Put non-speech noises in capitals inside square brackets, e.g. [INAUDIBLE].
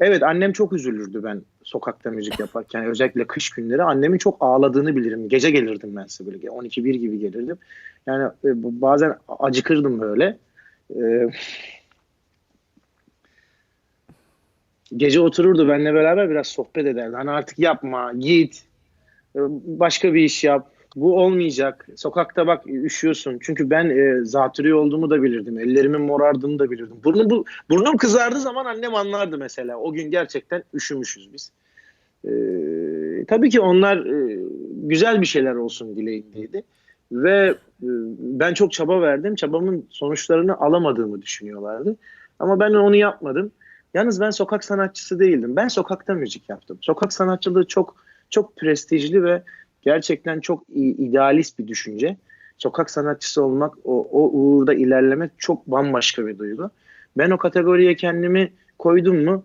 Evet annem çok üzülürdü ben sokakta müzik yaparken. [LAUGHS] Özellikle kış günleri annemin çok ağladığını bilirim. Gece gelirdim ben size böyle 12-1 gibi gelirdim. Yani e, bazen acıkırdım böyle. E, gece otururdu benimle beraber biraz sohbet ederdi. Hani artık yapma, git, e, başka bir iş yap. Bu olmayacak. Sokakta bak üşüyorsun. Çünkü ben e, zatürre olduğumu da bilirdim. Ellerimin morardığını da bilirdim. Burnum, bu, burnum kızardığı zaman annem anlardı mesela. O gün gerçekten üşümüşüz biz. E, tabii ki onlar e, güzel bir şeyler olsun dileğindeydi. Ve e, ben çok çaba verdim. Çabamın sonuçlarını alamadığımı düşünüyorlardı. Ama ben onu yapmadım. Yalnız ben sokak sanatçısı değildim. Ben sokakta müzik yaptım. Sokak sanatçılığı çok çok prestijli ve gerçekten çok idealist bir düşünce. Sokak sanatçısı olmak, o, o uğurda ilerlemek çok bambaşka bir duygu. Ben o kategoriye kendimi koydum mu